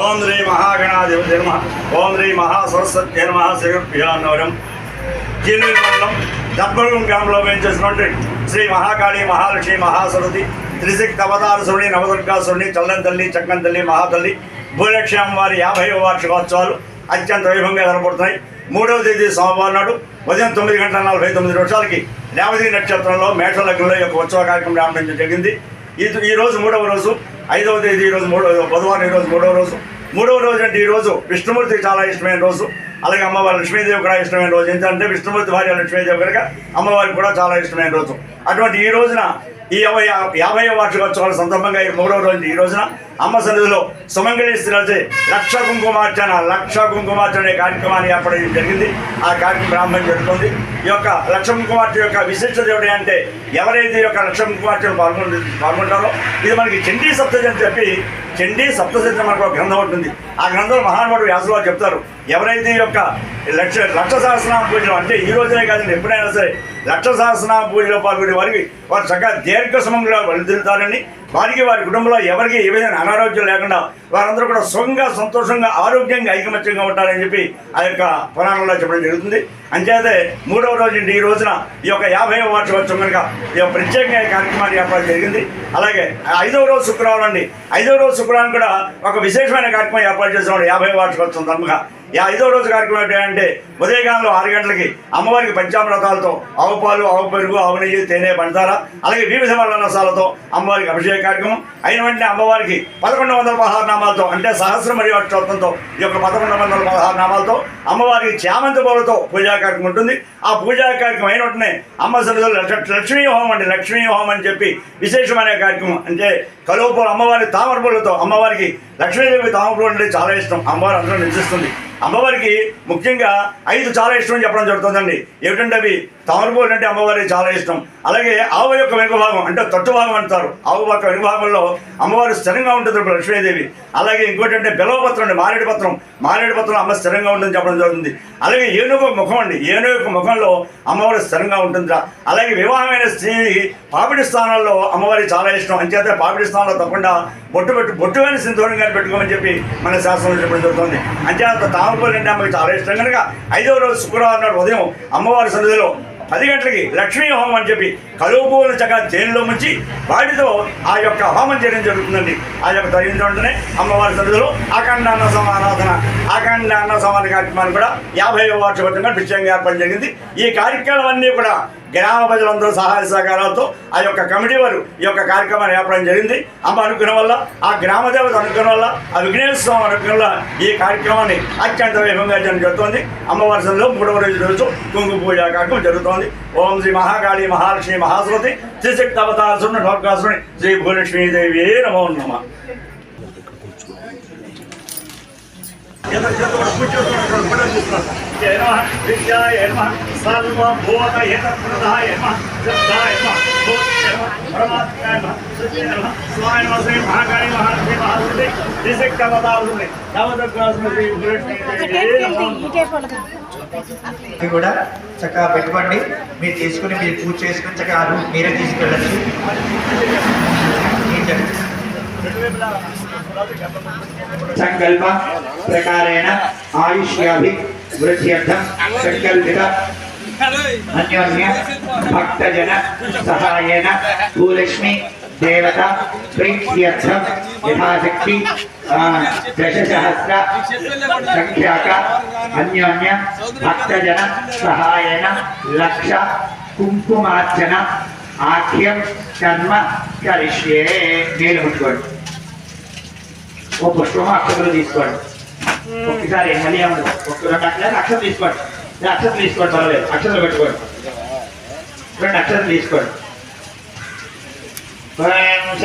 ఓం శ్రీ మహాగణాధిపతి నిర్మ ఓం శ్రీ మహాసరస్వతి నిర్మ శ్రీభ్యాన్నవరం జీర్ణం దర్భగం గ్రామంలో వేయించేసినటువంటి శ్రీ మహాకాళి మహాలక్ష్మి మహాసరస్వతి త్రిశక్తి అవతారసుని నవదుర్గాసుని చల్లని తల్లి చక్కని తల్లి మహాతల్లి భూలక్ష్యం వారి యాభై వార్షికోత్సవాలు అత్యంత వైభవంగా జరపడుతున్నాయి మూడవ తేదీ సోమవారం నాడు ఉదయం తొమ్మిది గంటల నలభై తొమ్మిది నిమిషాలకి రేవతి నక్షత్రంలో మేష లగ్నంలో యొక్క ఉత్సవ కార్యక్రమం ప్రారంభించడం జరిగింది. ఈ ఈ రోజు మూడవ రోజు ఐదవ తేదీ ఈ రోజు మూడవ బుధవారం ఈ రోజు మూడవ రోజు. మూడవ రోజు అంటే ఈ రోజు విష్ణుమూర్తికి చాలా ఇష్టమైన రోజు. అలాగే అమ్మవారి లక్ష్మీదేవి కూడా ఇష్టమైన రోజు. ఎందుకంటే విష్ణుమూర్తి భార్య లక్ష్మీదేవి కనుక అమ్మవారికి కూడా చాలా ఇష్టమైన రోజు. అటువంటి ఈ రోజున ఈ యాభై యాభై వార్షికోత్సవాల సందర్భంగా ఈ మూడవ రోజు ఈ రోజున అమ్మ సన్నిధిలో సుమంగళి లక్ష కుంకుమార్చన లక్ష కుంకుమార్చన అనే కార్యక్రమాన్ని ఏర్పడడం జరిగింది. ఆ కార్యక్రమం ప్రారంభం జరుగుతుంది. ఈ యొక్క లక్ష కుంకుమార్చన యొక్క విశిష్టత ఏమిటి అంటే ఎవరైతే ఈ యొక్క లక్ష కుంకుమార్చన పాల్గొంటు పాల్గొంటారో ఇది మనకి చండీ సప్తజి అని చెప్పి చండీ సప్తశతి మనకు ఒక గ్రంథం ఉంటుంది. ఆ గ్రంథంలో మహానుభావుడు వ్యాసులో చెప్తారు ఎవరైతే ఈ యొక్క లక్ష లక్ష సహస్రనామ పూజలు అంటే ఈ రోజునే కాదండి ఎప్పుడైనా సరే లక్ష సహస్రనామ పూజలో పాల్గొనే వారికి వారు చక్కగా దీర్ఘ సమంగా వెళ్తారని వారికి వారి కుటుంబంలో ఎవరికి ఏ విధంగా అనారోగ్యం లేకుండా వారందరూ కూడా సుఖంగా సంతోషంగా ఆరోగ్యంగా ఐకమత్యంగా ఉంటారని చెప్పి ఆ యొక్క పురాణంలో చెప్పడం జరుగుతుంది. అంచేతే మూడవ రోజు ఈ రోజున ఈ యొక్క యాభై వార్షికోత్సవం కనుక ఈ యొక్క ప్రత్యేకంగా కార్యక్రమాన్ని ఏర్పాటు జరిగింది. అలాగే ఐదవ రోజు శుక్రవారం అండి. ఐదవ రోజు శుక్రవారం కూడా ఒక విశేషమైన కార్యక్రమం ఏర్పాటు చేస్తున్నాడు యాభై వార్షికోత్సవం ధర్మగా ఈ ఐదో రోజు కార్యక్రమం ఏంటంటే ఉదయకాలంలో ఆరు గంటలకి అమ్మవారికి పంచామృతాలతో ఆవు పాలు ఆవు పెరుగు ఆవు నెయ్యి తేనె పంచదార అలాగే వివిధ రసాలతో అమ్మవారికి అభిషేక కార్యక్రమం. అయిన వెంటనే అమ్మవారికి పదకొండు వందల పదహారు నామాలతో అంటే సహస్రమరి అక్షోత్తంతో ఈ యొక్క పదకొండు వందల పదహారు నామాలతో అమ్మవారికి చామంతి పూలతో పూజా కార్యక్రమం ఉంటుంది. ఆ పూజా కార్యక్రమం అయిన వెంటనే అమ్మ సన్నిధిలో లక్ష- లక్ష్మీ హోమం అండి లక్ష్మీ హోమం అని చెప్పి విశేషమైన కార్యక్రమం. అంటే కలువ పూలు అమ్మవారి తామర పూలతో అమ్మవారికి లక్ష్మీదేవి తామర పూలు అంటే చాలా ఇష్టం. అమ్మవారు అందరూ నిర్చిస్తుంది అమ్మవారికి ముఖ్యంగా ఐదు చాలా ఇష్టం అని చెప్పడం జరుగుతుందండి. ఏమిటంటే అవి తామరపూలు అంటే అమ్మవారికి చాలా ఇష్టం. అలాగే ఆవు యొక్క వెనుక భాగం అంటే తొట్టు భాగం అంటారు. ఆవు యొక్క వెనుక భాగంలో అమ్మవారు స్థిరంగా ఉంటుంది ఇప్పుడు లక్ష్మీదేవి. అలాగే ఇంకోటి అంటే బెలవపత్రం అండి మారేడు పత్రం. మారేడు పత్రం అమ్మ స్థిరంగా ఉంటుంది చెప్పడం జరుగుతుంది. అలాగే ఏనుగు ముఖం అండి ఏనుగు యొక్క ముఖంలో అమ్మవారు స్థిరంగా ఉంటుందిరా. అలాగే వివాహమైన స్త్రీ పాపిడి స్థానాల్లో అమ్మవారికి చాలా ఇష్టం. అంచేతే పాపిడి స్థానంలో తప్పకుండా బొట్టు పెట్టు బొట్టు కానీ సింధూరం కానీ పెట్టుకోమని చెప్పి మన శాస్త్రంలో చెప్పడం జరుగుతుంది. అంచేత తామరపల్లి అంటే అమ్మకి చాలా ఇష్టం. కనుక ఐదవ రోజు శుక్రవారం నాడు ఉదయం అమ్మవారి సన్నిధిలో పది గంటలకి లక్ష్మీ హోమం అని చెప్పి కలువబోల పువ్వులు జైల్లో ముంచి వాటితో ఆ యొక్క హోమం చేయడం జరుగుతుందండి. ఆ యొక్క జరిగిన వెంటనే అమ్మవారి సన్నిధిలో అఖండ అన్న సమారాధన అఖండ అన్న సమాన కార్యక్రమాన్ని కూడా యాభై వార్షికోత్సవంగా విషయంగా ఏర్పాటు జరిగింది. ఈ కార్యక్రమాలన్నీ కూడా గ్రామ ప్రజలందరూ సహాయ సహకారాలతో ఆ యొక్క కమిటీ వారు ఈ యొక్క కార్యక్రమాన్ని ఏర్పడడం జరిగింది. అమ్మ అనుగ్రహం వల్ల ఆ గ్రామ దేవత అనుగ్రహం వల్ల ఆ విఘ్నేశ్వర స్వామి అనుగ్రహం వల్ల ఈ కార్యక్రమాన్ని అత్యంత వైభవంగా జరుగుతోంది. జరుగుతోంది అమ్మవారిలో మూడవ రోజు రోజు కుంకుమ పూజ కార్యక్రమం జరుగుతోంది. ओम श्री महाकाली महालक्ष्मी महासुमति त्रिशक्तवतासुर्ण श्री भूलक्ष्मी देवी नमो नम। महाकाली महालक्ष्मी महासुमति त्रिशक्तवतासुर्ण ढोकासुर्ण श्री ఇది ఇవి కూడా చక్కగా పెట్టుకోండి. మీరు తీసుకుని మీరు పూజ చేసుకుని చక్కగా ఆ రూట్ మీరే తీసుకెళ్ళచ్చు. సంకల్ప ప్రకారేణ ఆయుష్యాభి వృద్ధ్యర్థం సంకల్పిత అన్యోన్య భక్తజన సహాయేన భూలక్ష్మి దేవత ప్రీత్యర్థం యథాశక్తి ఆ, దశసహస్ర సంఖ్యాక అన్యోన్య భక్తజన సహాయేన లక్ష కుంకుమార్చన ఆఖ్యం కర్మ కరిష్యే నేను ముట్టుకోండి ఓ పుష్పము అక్షతలు తీసుకోండి. ఒక్కసారి మళ్ళీ ఉండదు ఒక్క రెండు అక్షరాలు అక్షరం తీసుకోండి. ఈ అక్షరం తీసుకోండి పర్వాలేదు. అక్షరాలు పెట్టుకోండి. రెండు అక్షరం తీసుకోండి. ఓం